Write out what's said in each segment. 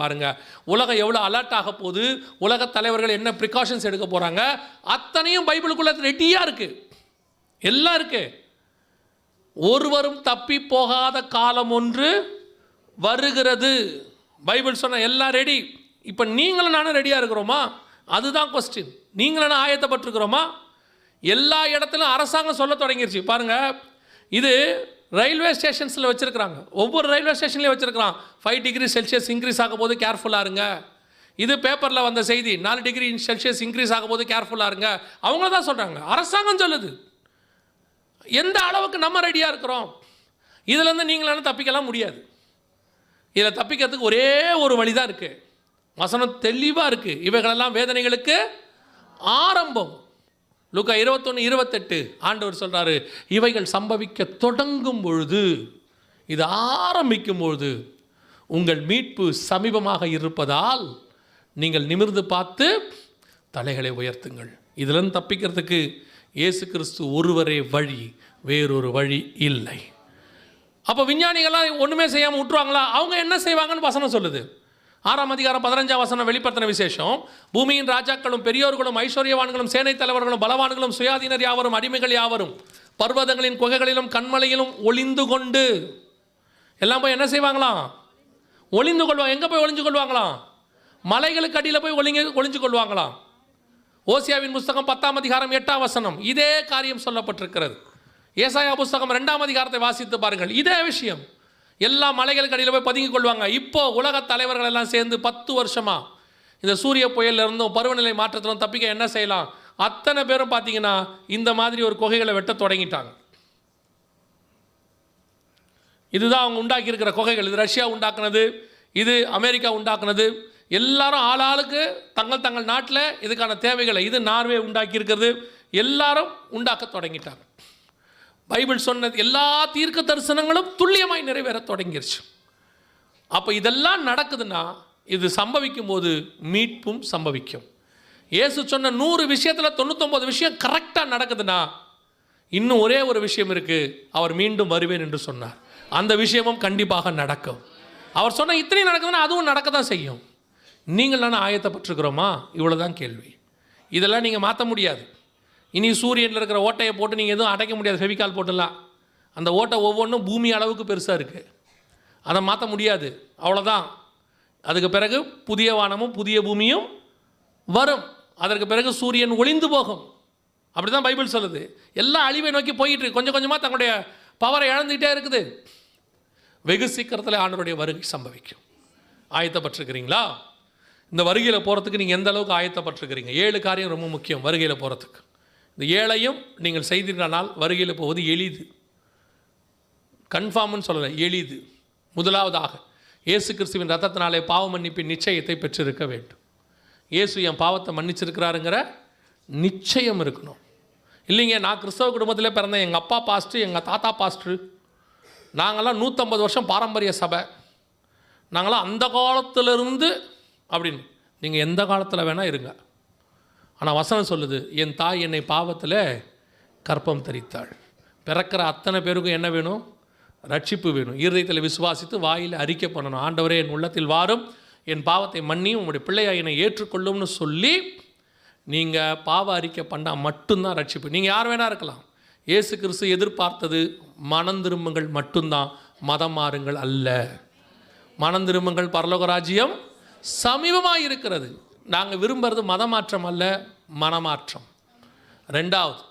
பாருங்கள் உலகம் எவ்வளோ அலர்ட் ஆக போகுது? உலக தலைவர்கள் என்ன ப்ரிகாஷன்ஸ் எடுக்க போகிறாங்க அத்தனையும் பைபிளுக்குள்ளே ரெடியாக இருக்குது எல்லாம் இருக்குது ஒருவரும் தப்பி போகாத காலம் ஒன்று வருகிறது. பைபிள் சொன்ன எல்லாம் ரெடி இப்போ நீங்களும் நானும் ரெடியாக இருக்கிறோமா? அதுதான் கொஸ்டின் நீங்களும் நான் ஆயத்தப்பட்டிருக்கிறோமா? எல்லா இடத்துலையும் அரசாங்கம் சொல்ல தொடங்கிருச்சு. பாருங்கள் இது ரயில்வே ஸ்டேஷன்ஸில் வச்சுருக்கிறாங்க. ஒவ்வொரு ரயில்வே ஸ்டேஷன்லேயும் வச்சுருக்கிறான். ஃபைவ் டிகிரி செல்சியஸ் இன்க்ரீஸ் ஆகும் போது கேர்ஃபுல்லாக இருங்க. இது பேப்பரில் வந்த செய்தி. நாலு டிகிரி செல்சியஸ் இன்க்ரீஸ் ஆகும் போது கேர்ஃபுல்லாக இருங்க. அவங்கள தான் சொல்கிறாங்க அரசாங்கம் சொல்லுது. எந்த அளவுக்கு நம்ம ரெடியாக இருக்கிறோம்? இதுலேருந்து நீங்களான தப்பிக்கலாம் முடியாது. இதில் தப்பிக்கிறதுக்கு ஒரே ஒரு வழி தான் இருக்குது வசனம் தெளிவாக இருக்குது இவைகளெல்லாம் வேதனைகளுக்கு ஆரம்பம். லுக்கா இருபத்தொன்று இருபத்தெட்டு ஆண்டவர் சொல்கிறாரு இவைகள் சம்பவிக்க தொடங்கும் பொழுது இது ஆரம்பிக்கும் பொழுது உங்கள் மீட்பு சமீபமாக இருப்பதால் நீங்கள் நிமிர்ந்து பார்த்து தலைகளை உயர்த்துங்கள். இதிலிருந்து தப்பிக்கிறதுக்கு இயேசு கிறிஸ்து ஒருவரே வழி வேறொரு வழி இல்லை. அப்போ விஞ்ஞானிகள்லாம் ஒன்றுமே செய்யாமல் விட்டுருவாங்களா? அவங்க என்ன செய்வாங்கன்னு வசனம் சொல்லுது. ஆறாம் அதிகாரம் பதினஞ்சாம் வசனம் வெளிப்படுத்தின விசேஷம். பூமியின் ராஜாக்களும் பெரியோர்களும் ஐஸ்வர்யவான்களும் சேனை தலைவர்களும் பலவான்களும் சுயாதீனர் யாவரும் அடிமைகள் யாவரும் பர்வதங்களின் குகைகளிலும் கண்மலையிலும் ஒளிந்து கொண்டு. எல்லாம் போய் என்ன செய்வாங்களாம்? ஒளிந்து கொள்வாங்க எங்கே போய் ஒளிஞ்சு கொள்வாங்களாம்? மலைகளுக்கு அடியில் போய் ஒளிங்க ஒளிஞ்சு கொள்வாங்களாம்? ஓசியாவின் புஸ்தகம் பத்தாம் அதிகாரம் எட்டாம் வசனம். இதே காரியம் சொல்லப்பட்டிருக்கிறது. ஏசாயா புஸ்தகம் ரெண்டாம் அதிகாரத்தை வாசித்து பாருங்கள். இதே விஷயம். எல்லா மலைகளுக்கு அடியில் போய் பதுங்கிக் கொள்வாங்க. இப்போ உலக தலைவர்கள் எல்லாம் சேர்ந்து பத்து வருஷமா இந்த சூரிய புயல்ல இருந்தும் பருவநிலை மாற்றத்திலும் தப்பிக்க என்ன செய்யலாம்? அத்தனை பேரும் பார்த்தீங்கன்னா இந்த மாதிரி ஒரு குகைகளை வெட்ட தொடங்கிட்டாங்க. இதுதான் அவங்க உண்டாக்கியிருக்கிற குகைகள். இது ரஷ்யா உண்டாக்குனது இது அமெரிக்கா உண்டாக்குனது. எல்லாரும் ஆளாளுக்கு தங்கள் தங்கள் நாட்டில் இதுக்கான தேவைகளை இது நார்வே உண்டாக்கியிருக்கிறது. எல்லாரும் உண்டாக்க தொடங்கிட்டாங்க. பைபிள் சொன்னது எல்லா தீர்க்க தரிசனங்களும் துல்லியமாய் நிறைவேற தொடங்கிருச்சு. அப்போ இதெல்லாம் நடக்குதுன்னா இது சம்பவிக்கும் போது மீட்பும் சம்பவிக்கும். இயேசு சொன்ன நூறு விஷயத்தில் தொண்ணூத்தொம்பது விஷயம் கரெக்டாக நடக்குதுன்னா இன்னும் ஒரே ஒரு விஷயம் இருக்குது அவர் மீண்டும் வருவேன் என்று சொன்னார். அந்த விஷயமும் கண்டிப்பாக நடக்கும். அவர் சொன்ன இத்தனையும் நடக்குதுன்னா அதுவும் நடக்க தான் செய்யும். நீங்கள் நான் ஆயத்தப்பட்டிருக்கிறோமா? இவ்வளோதான் கேள்வி. இதெல்லாம் நீங்கள் மாற்ற முடியாது. இனி சூரியனில் இருக்கிற ஓட்டையை போட்டு நீங்கள் எதுவும் அடைக்க முடியாது ஃபெவிகால் போட்டுலாம். அந்த ஓட்டை ஒவ்வொன்றும் பூமி அளவுக்கு பெருசாக இருக்குது அதை மாற்ற முடியாது. அவ்வளோதான் அதுக்கு பிறகு புதிய வானமும் புதிய பூமியும் வரும். அதற்கு பிறகு சூரியன் ஒளிந்து போகும். அப்படி தான் பைபிள் சொல்லுது. எல்லாம் அழிவை நோக்கி போயிட்டு கொஞ்சம் கொஞ்சமாக தங்களுடைய பவரை இழந்துக்கிட்டே இருக்குது. வெகு சீக்கிரத்தில் ஆண்டருடைய வருகை சம்பவிக்கும். ஆயத்தப்பட்டிருக்கிறீங்களா? இந்த வருகையில் போகிறதுக்கு நீங்கள் எந்த அளவுக்கு ஆயத்தப்பட்டிருக்கிறீங்க? ஏழு காரியம் ரொம்ப முக்கியம் வருகையில் போகிறதுக்கு இந்த ஏழையும் நீங்கள் செய்திருந்தால் வருகையில் போவது எளிது. கன்ஃபார்ம்னு சொல்லலை எளிது. முதலாவதாக இயேசு கிறிஸ்துவின் ரத்தத்தினாலே பாவ மன்னிப்பின் நிச்சயத்தை பெற்றிருக்க வேண்டும். இயேசு என் பாவத்தை மன்னிச்சிருக்கிறாருங்கிற நிச்சயம் இருக்கணும். இல்லைங்க நான் கிறிஸ்தவ குடும்பத்தில் பிறந்தேன் எங்கள் அப்பா பாஸ்டர் எங்கள் தாத்தா பாஸ்டர் நாங்கள்லாம் நூற்றம்பது வருஷம் பாரம்பரிய சபை. நாங்களாம் அந்த காலத்திலிருந்து அப்படின்னு. நீங்கள் எந்த காலத்தில் வேணால் இருங்க. ஆனால் வசனம் சொல்லுது என் தாய் என்னை பாவத்தில் கற்பம் தரித்தாள். பிறக்கிற அத்தனை பேருக்கும் என்ன வேணும்? ரட்சிப்பு வேணும். இருதயத்தில் விசுவாசித்து வாயில் அறிக்கை பண்ணணும். ஆண்டவரே என் உள்ளத்தில் வாரும். என் பாவத்தை மன்னி உங்களுடைய பிள்ளையா என்னை ஏற்றுக்கொள்ளும்னு சொல்லி நீங்கள் பாவ அறிக்கை பண்ணால் மட்டும்தான் ரட்சிப்பு. நீங்கள் யார் வேணா இருக்கலாம். இயேசு கிறிஸ்து எதிர்பார்த்தது மனம் திரும்புங்கள் மட்டும்தான். மதம் மாறுங்கள் அல்ல. மனம் திரும்புங்கள் பரலோகராஜ்யம் சமீபமாக இருக்கிறது. நாங்கள் விரும்புகிறது மதமாற்றம் அல்ல மனமாற்றம். ரெண்டாவது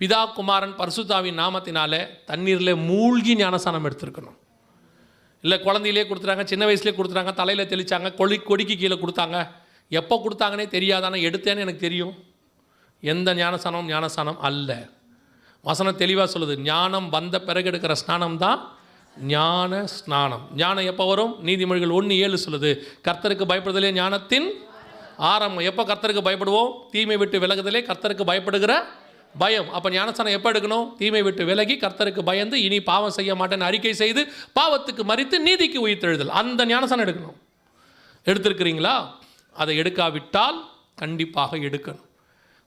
பிதா குமாரன் பரிசுத்தாவின் நாமத்தினாலே தண்ணீரில் மூழ்கி ஞானசானம் எடுத்திருக்கணும். இல்லை குழந்தையிலே கொடுத்துட்டாங்க சின்ன வயசுலேயே கொடுத்துட்டாங்க தலையில் தெளிச்சாங்க கொடி கொடிக்கு கீழே கொடுத்தாங்க. எப்போ கொடுத்தாங்கன்னே தெரியாதானே எடுத்தேன்னு எனக்கு தெரியும். எந்த ஞானசானம் ஞானசானம் அல்ல. வசனம் தெளிவாக சொல்லுது ஞானம் வந்த பிறகு எடுக்கிற ஸ்நானம் தான் ஞான ஸ்நானம் ஞானம் எப்போ வரும்? நீதிமொழிகள் ஒன்று ஏழு சொல்லுது கர்த்தருக்கு பயப்படுதலே ஞானத்தின் ஆரம்பம் எப்போ கர்த்தருக்கு பயப்படுவோம்? தீமை விட்டு விலகுதலே கர்த்தருக்கு பயப்படுகிற பயம். அப்போ ஞானஸ்தானம் எப்போ எடுக்கணும்? தீமை விட்டு விலகி கர்த்தருக்கு பயந்து இனி பாவம் செய்ய மாட்டேன்னு அறிக்கை செய்து பாவத்துக்கு மறித்து நீதிக்கு உயிர்த்தெழுதல். அந்த ஞானஸ்தானம் எடுக்கணும். எடுத்திருக்கிறீங்களா? அதை எடுக்காவிட்டால் கண்டிப்பாக எடுக்கணும்.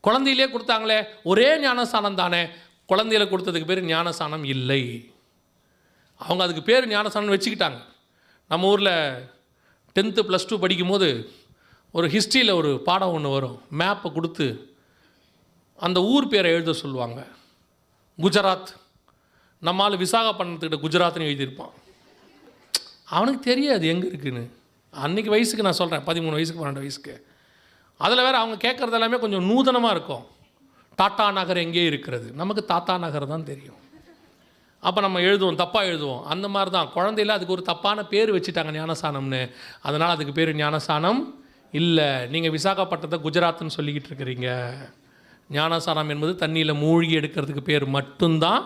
குழந்தையிலே கொடுத்தாங்களே ஒரே ஞானஸ்தானம் தானே. குழந்தையில கொடுத்ததுக்கு பேர் ஞானஸ்தானம் இல்லை. அவங்க அதுக்கு பேர் ஞானஸ்தானம் வச்சுக்கிட்டாங்க. நம்ம ஊரில் டென்த்து ப்ளஸ் டூ படிக்கும்போது ஒரு ஹிஸ்ட்ரியில் ஒரு பாடம் ஒன்று வரும். மேப்பை கொடுத்து அந்த ஊர் பேரை எழுத சொல்லுவாங்க. குஜராத். நம்மால் விசாகப்பட்டினத்துக்கிட்ட குஜராத்னு எழுதியிருப்பான். அவனுக்கு தெரியாது எங்கே இருக்குன்னு. அன்றைக்கி வயசுக்கு நான் சொல்கிறேன் பதிமூணு வயசுக்கு பன்னெண்டு வயசுக்கு. அதில் வேறு அவங்க கேட்குறது எல்லாமே கொஞ்சம் நூதனமாக இருக்கும். டாட்டா நகர் எங்கே இருக்கிறது? நமக்கு தாத்தா நகர் தான் தெரியும். அப்போ நம்ம எழுதுவோம் தப்பாக எழுதுவோம். அந்த மாதிரி தான் குழந்தையில அதுக்கு ஒரு தப்பான பேர் வச்சுட்டாங்க ஞானசானம்னு அதனால் அதுக்கு பேர் ஞானசானம் இல்லை நீங்கள் விசாகப்பட்டினத்தை குஜராத்னு சொல்லிக்கிட்டு இருக்கிறீங்க. ஞானசானம் என்பது தண்ணியில் மூழ்கி எடுக்கிறதுக்கு பேர் மட்டும்தான்.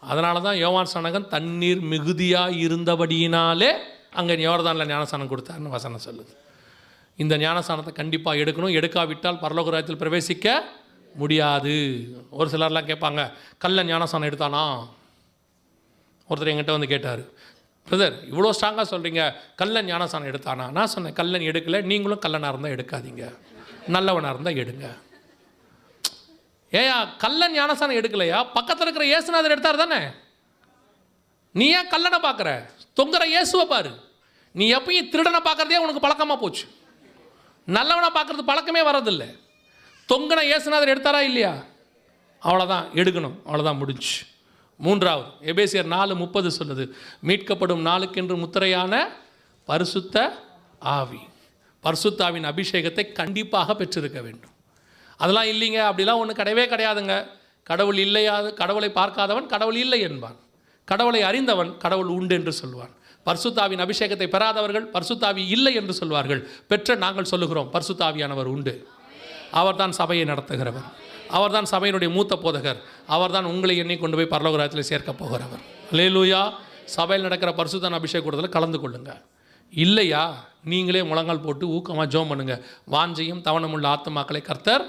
அதனால தான் யோவான் சனகன் தண்ணீர் மிகுதியாக இருந்தபடியினாலே அங்கே யோர்தானில் ஞானசானம் கொடுத்தாருன்னு வசனம் சொல்லுது. இந்த ஞானசானத்தை கண்டிப்பாக எடுக்கணும். எடுக்காவிட்டால் பரலோகராஜத்தில் பிரவேசிக்க முடியாது. ஒரு சிலர்லாம் கேட்பாங்க கல்ல ஞானசானம் எடுத்தானா? ஒருத்தர் என்கிட்ட வந்து கேட்டார். பிரதர் இவ்வளோ ஸ்ட்ராங்காக சொல்கிறீங்க கல்லன் ஞானசானம் எடுத்தானா? நான் சொன்னேன் கல்லன் எடுக்கலை நீங்களும் கல்லனாக இருந்தால் எடுக்காதீங்க. நல்லவனாக இருந்தால் எடுங்க. ஏயா கல்லன் ஞானசானம் எடுக்கலையா? பக்கத்தில் இருக்கிற இயேசுநாதர் எடுத்தார் தானே? நீ ஏன் கல்லனை பார்க்குற? தொங்குற இயேசுவை பாரு. நீ எப்பயும் திருடனை பார்க்குறதே உனக்கு பழக்கமாக போச்சு. நல்லவனை பார்க்குறது பழக்கமே வரதில்லை தொங்குன இயேசுநாதர் எடுத்தாரா இல்லையா? அவ்வளோதான் எடுக்கணும். அவ்வளோதான் முடிஞ்சு. மூன்றாவது எபேசியர் நாலு முப்பது சொல்லுது. மீட்கப்படும் நாளுக்கென்று முத்திரையான பரிசுத்த ஆவி. பரிசுத்தாவின் அபிஷேகத்தை கண்டிப்பாக பெற்றிருக்க வேண்டும். அதெல்லாம் இல்லைங்க அப்படிலாம் ஒன்று கிடையவே கிடையாதுங்க. கடவுள் இல்லையாது கடவுளை பார்க்காதவன் கடவுள் இல்லை என்பான். கடவுளை அறிந்தவன் கடவுள் உண்டு என்று சொல்வான். பர்சுத்தாவின் அபிஷேகத்தை பெறாதவர்கள் பர்சுத்தாவி இல்லை என்று சொல்வார்கள். பெற்ற நாங்கள் சொல்லுகிறோம் பர்சுத்தாவியானவர் உண்டு. அவர்தான் சபையை நடத்துகிறவர். அவர்தான் சபையினுடைய மூத்த போதகர். அவர்தான் உங்களை எண்ணி கொண்டு போய் பரலோகராஜத்தில் சேர்க்க போகிறவர். லேலூயா சபையில் நடக்கிற பரிசுத்தான அபிஷேக கூட்டத்தில் கலந்து கொள்ளுங்க. இல்லையா? நீங்களே முழங்கால் போட்டு ஊக்கமாக ஜோம் பண்ணுங்க. வாஞ்சையும் தவணமுள்ள ஆத்துமாக்களை கர்த்தர்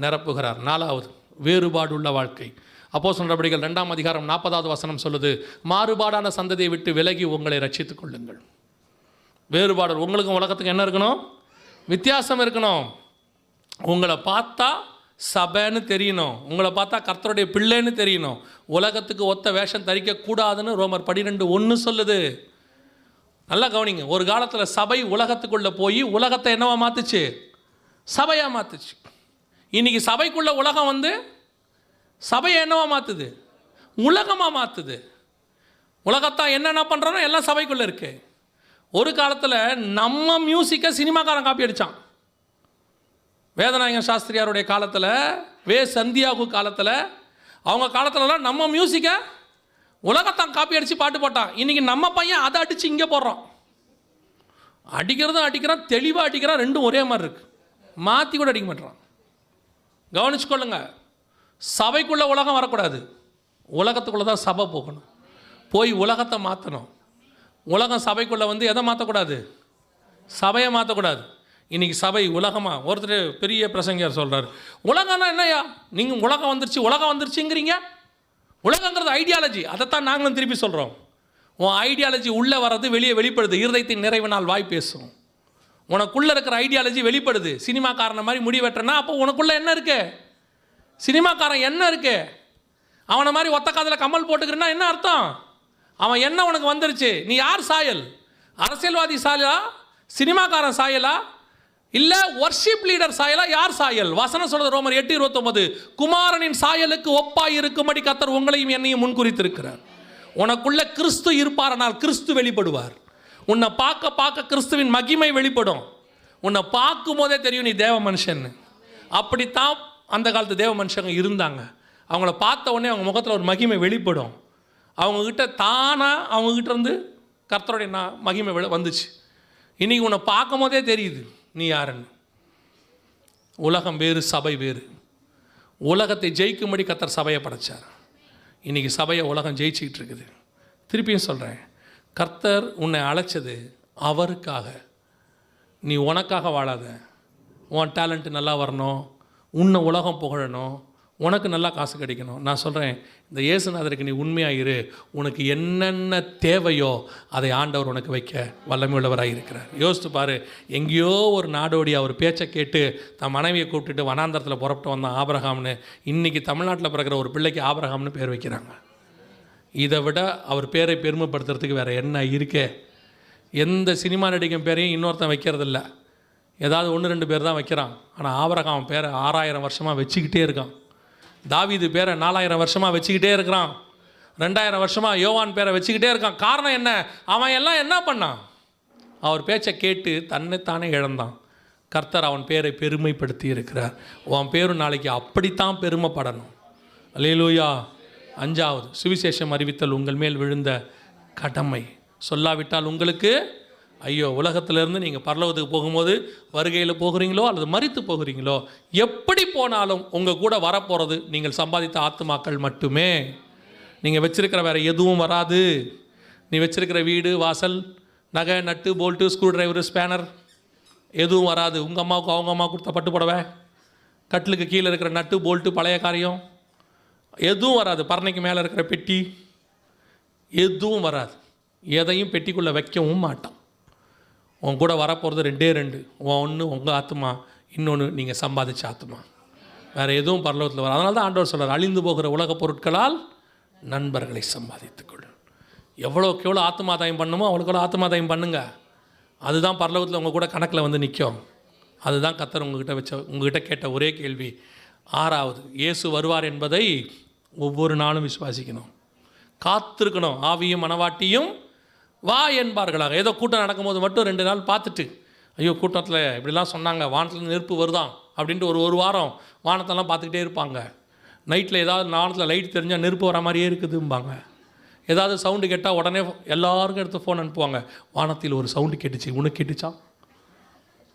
நிரப்புகிறார். நாலாவது வேறுபாடுள்ள வாழ்க்கை. அப்போ சொல்கிறபடிகள் ரெண்டாம் அதிகாரம் நாற்பதாவது வசனம் சொல்லுது மாறுபாடான சந்ததியை விட்டு விலகி உங்களை ரட்சித்துக் கொள்ளுங்கள். வேறுபாடு உங்களுக்கும் உலகத்துக்கு என்ன இருக்கணும்? வித்தியாசம் இருக்கணும். உங்களை பார்த்தா சபைன்னு தெரியணும். உங்களை பார்த்தா கர்த்தருடைய பிள்ளைன்னு தெரியணும். உலகத்துக்கு ஒத்த வேஷம் தரிக்கக்கூடாதுன்னு ரோமர் பனிரெண்டு ஒன்று சொல்லுது. நல்லா கவனிங்க. ஒரு காலத்தில் சபை உலகத்துக்குள்ளே போய் உலகத்தை என்னவா மாற்றுச்சு சபையாக மாற்றுச்சு இன்றைக்கி சபைக்குள்ள உலகம் வந்து சபையை என்னவா மாற்றுது உலகமாக மாற்றுது உலகத்தான் என்னென்ன பண்ணுறோனோ எல்லாம் சபைக்குள்ளே இருக்குது ஒரு காலத்தில் நம்ம மியூசிக்கை சினிமாக்காரன் காப்பி அடித்தான் வேதநாயகன் சாஸ்திரியாருடைய காலத்தில் வே. சந்தியாகு காலத்தில் அவங்க காலத்துலலாம் நம்ம மியூசிக்கை உலகத்தான் காப்பி அடித்து பாட்டு போட்டான். இன்றைக்கி நம்ம பையன் அதை அடித்து இங்கே போடுறோம் அடிக்கிறதும் அடிக்கிறான் தெளிவாக அடிக்கிறான் ரெண்டும் ஒரே மாதிரி இருக்குது மாற்றி கூட அடிக்க மாட்டான் கவனிச்சுக்கொள்ளுங்க. சபைக்குள்ளே உலகம் வரக்கூடாது. உலகத்துக்குள்ளே தான் சபை போகணும். போய் உலகத்தை மாற்றணும் உலகம் சபைக்குள்ளே வந்து எதை மாற்றக்கூடாது சபையை மாற்றக்கூடாது இன்றைக்கி சபை உலகமா? ஒருத்தர் பெரிய பிரசங்கர் சொல்கிறார் உலகம்னா என்னய்யா? நீங்கள் உலகம் வந்துருச்சு உலகம் வந்துருச்சுங்கிறீங்க? உலகங்கிறது ஐடியாலஜி அதைத்தான் நாங்களும் திருப்பி சொல்கிறோம் உன் ஐடியாலஜி உள்ளே வர்றது வெளியே வெளிப்படுது. இருதயத்தின் நிறைவினால் வாய் பேசும். உனக்குள்ளே இருக்கிற ஐடியாலஜி வெளிப்படுது. சினிமாக்காரனை மாதிரி முடி வெட்டுறனா அப்போ உனக்குள்ளே என்ன இருக்கு? சினிமாக்காரன் என்ன இருக்கு? அவனை மாதிரி ஒத்த காதில் கமல் போட்டுக்கிறேன்னா என்ன அர்த்தம்? அவன் என்ன உனக்கு வந்துருச்சு? நீ யார் சாயல்? அரசியல்வாதி சாயலா? சினிமாக்காரன் சாயலா? இல்லை ஒர்ஷிப் லீடர் சாயலா யார் சாயல்? வசனம் சொல்றது ரோமர் எட்டு இருபத்தொன்பது. குமாரனின் சாயலுக்கு ஒப்பாய் இருக்கும்படி கத்தர் உங்களையும் என்னையும் முன்குறித்திருக்கிறார். உனக்குள்ள கிறிஸ்து இருப்பாரனால் கிறிஸ்து வெளிப்படுவார். உன்னை பார்க்க பார்க்க கிறிஸ்துவின் மகிமை வெளிப்படும். உன்னை பார்க்கும் போதே தெரியும் நீ தேவ மனுஷன் அப்படித்தான் அந்த காலத்து தேவ மனுஷங்க இருந்தாங்க. அவங்கள பார்த்த உடனே அவங்க முகத்தில் ஒரு மகிமை வெளிப்படும். அவங்கக்கிட்ட தானாக அவங்கக்கிட்ட இருந்து கர்த்தருடைய நான் மகிமை வந்துச்சு. இன்றைக்கி உன்னை பார்க்கும் போதே தெரியுது. நீ யாருன்னு? உலகம் வேறு சபை வேறு. உலகத்தை ஜெயிக்கும்படி கத்தர் சபையை படைச்சார். இன்றைக்கி சபையை உலகம் ஜெயிச்சிக்கிட்டு இருக்குது. திருப்பியும் சொல்கிறேன் கர்த்தர் உன்னை அழைச்சது அவருக்காக. நீ உனக்காக வாழாத. உன் டேலண்ட்டு நல்லா வரணும். உன்னை உலகம் புகழணும். உனக்கு நல்லா காசு கிடைக்கணும். நான் சொல்கிறேன் இந்த இயேசுநாதருக்கு நீ உண்மையாக இரு. உனக்கு என்னென்ன தேவையோ அதை ஆண்டவர் உனக்கு வைக்க வல்லமையுள்ளவராக இருக்கிறார். யோசித்து பாரு எங்கேயோ ஒரு நாடோடி அவர் பேச்சை கேட்டு தன் மனைவியை கூப்பிட்டுட்டு வனாந்தரத்தில் புறப்பட்டு வந்தான் ஆபரகாம்னு. இன்றைக்கி தமிழ்நாட்டில் பிறக்கிற ஒரு பிள்ளைக்கு ஆபரகாம்னு பேர் வைக்கிறாங்க. இதை விட அவர் பேரை பெருமைப்படுத்துறதுக்கு வேறு என்ன இருக்கே? எந்த சினிமா நடிகன் பேரையும் இன்னொருத்தன் வைக்கிறதில்ல. ஏதாவது ஒன்று ரெண்டு பேர் தான் வைக்கிறான். ஆனால் ஆபரகாம் பேரை ஆறாயிரம் வருஷமாக வச்சுக்கிட்டே இருக்கான். தாவீது பேரை நாலாயிரம் வருஷமாக வச்சுக்கிட்டே இருக்கிறான். ரெண்டாயிரம் வருஷமாக யோவான் பேரை வச்சுக்கிட்டே இருக்கான். காரணம் என்ன? அவன் எல்லாம் என்ன பண்ணான்? அவர் பேச்சை கேட்டு தன்னைத்தானே இழந்தான். கர்த்தர் அவன் பேரை பெருமைப்படுத்தி இருக்கிறார். உன் பேரும் நாளைக்கு அப்படித்தான் பெருமைப்படணும். அல்லேலூயா. அஞ்சாவது சுவிசேஷம் அறிவித்தல் உங்கள் மேல் விழுந்த கடமை. சொல்லாவிட்டால் உங்களுக்கு ஐயோ உலகத்திலேருந்து நீங்கள் பரலோகத்துக்கு போகும்போது வருகையில் போகிறீங்களோ அல்லது மறித்து போகிறீங்களோ எப்படி போனாலும் உங்கள் கூட வரப்போகிறது நீங்கள் சம்பாதித்த ஆத்துமாக்கள் மட்டுமே. நீங்கள் வச்சுருக்கிற வேறு எதுவும் வராது. நீ வச்சிருக்கிற வீடு வாசல் நகை நட்டு போல்ட்டு ஸ்க்ரூ டிரைவரு ஸ்பேனர் எதுவும் வராது. உங்கள் அம்மாவுக்கு அவங்க அம்மா கொடுத்த பட்டு புடவை கட்டிலுக்கு கீழே இருக்கிற நட்டு போல்ட்டு பழைய காரியம் எதுவும் வராது. பரணைக்கு மேலே இருக்கிற பெட்டி எதுவும் வராது. எதையும் பெட்டிக்குள்ளே வைக்கவும் மாட்டான் உன் கூட வரப்போகிறது ரெண்டே ரெண்டு. உன் ஒன்று உங்கள் ஆத்மா இன்னொன்று நீங்கள் சம்பாதிச்ச ஆத்மா வேறு எதுவும் பரலோகத்தில் வரும் அதனால தான் ஆண்டவர் சொல்கிறார் அழிந்து போகிற உலகப் பொருட்களால் நண்பர்களை சம்பாதித்துக்கொள் எவ்வளோக்கு எவ்வளோ ஆத்மாதாயம் பண்ணுமோ அவ்வளோக்கு ஆத்மாதாயம் பண்ணுங்க. அதுதான் பரலோகத்தில் உங்கள் கூட கணக்கில் வந்து நிற்கும் அதுதான் கத்தர் உங்ககிட்ட வச்ச உங்ககிட்ட கேட்ட ஒரே கேள்வி. ஆறாவது இயேசு வருவார் என்பதை ஒவ்வொரு நாளும் விசுவாசிக்கணும். காத்திருக்கணும் ஆவியும் மனவாட்டியும் வா என்பார்களாக. ஏதோ கூட்டம் நடக்கும்போது மட்டும் ரெண்டு நாள் பார்த்துட்டு ஐயோ கூட்டத்தில் இப்படிலாம் சொன்னாங்க வானத்தில் நெருப்பு வருதான் அப்படின்ட்டு ஒரு ஒரு வாரம் வானத்தெல்லாம் பார்த்துக்கிட்டே இருப்பாங்க. நைட்டில் ஏதாவது வானத்தில் லைட் தெரிஞ்சால் நெருப்பு வர மாதிரியே இருக்குதும்பாங்க. ஏதாவது சவுண்டு கேட்டால் உடனே எல்லாருக்கும் எடுத்து ஃபோன் அனுப்புவாங்க. வானத்தில் ஒரு சவுண்டு கேட்டுச்சு உனக்கு கேட்டுச்சா?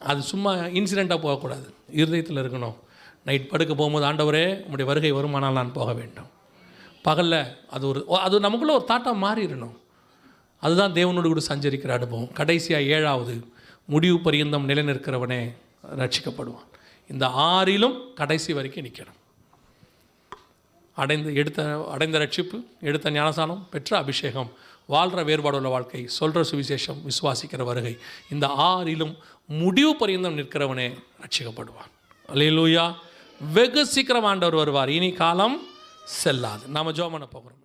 அது சும்மா இன்சிடெண்ட்டாக போகக்கூடாது. இருதயத்தில் இருக்கணும். நைட் படுக்க போகும்போது ஆண்டவரே உங்களுடைய வருகை வருமானால் நான் போக வேண்டும். பகலில் அது ஒரு அது நமக்குள்ளே ஒரு தாட்டாக மாறிடணும். அதுதான் தேவனோடு கூட சஞ்சரிக்கிற அனுபவம். கடைசியாக ஏழாவது முடிவு பரியந்தம் நிலைநிற்கிறவனே ரட்சிக்கப்படுவான். இந்த ஆறிலும் கடைசி வரைக்கும் நிற்கணும் அடைந்த எடுத்த அடைந்த ரட்சிப்பு எடுத்த ஞானசானம் பெற்ற அபிஷேகம் வாழ்கிற வேறுபாடுள்ள வாழ்க்கை சொல்கிற சுவிசேஷம் விசுவாசிக்கிற வருகை இந்த ஆறிலும் முடிவு பரியந்தம் நிற்கிறவனே ரட்சிக்கப்படுவான். அல்லேலூயா. வெகு சீக்கிரம் ஆண்டவர் வருவார். இனி காலம் செல்லாது. நாம ஜோமனை போகிறோம்.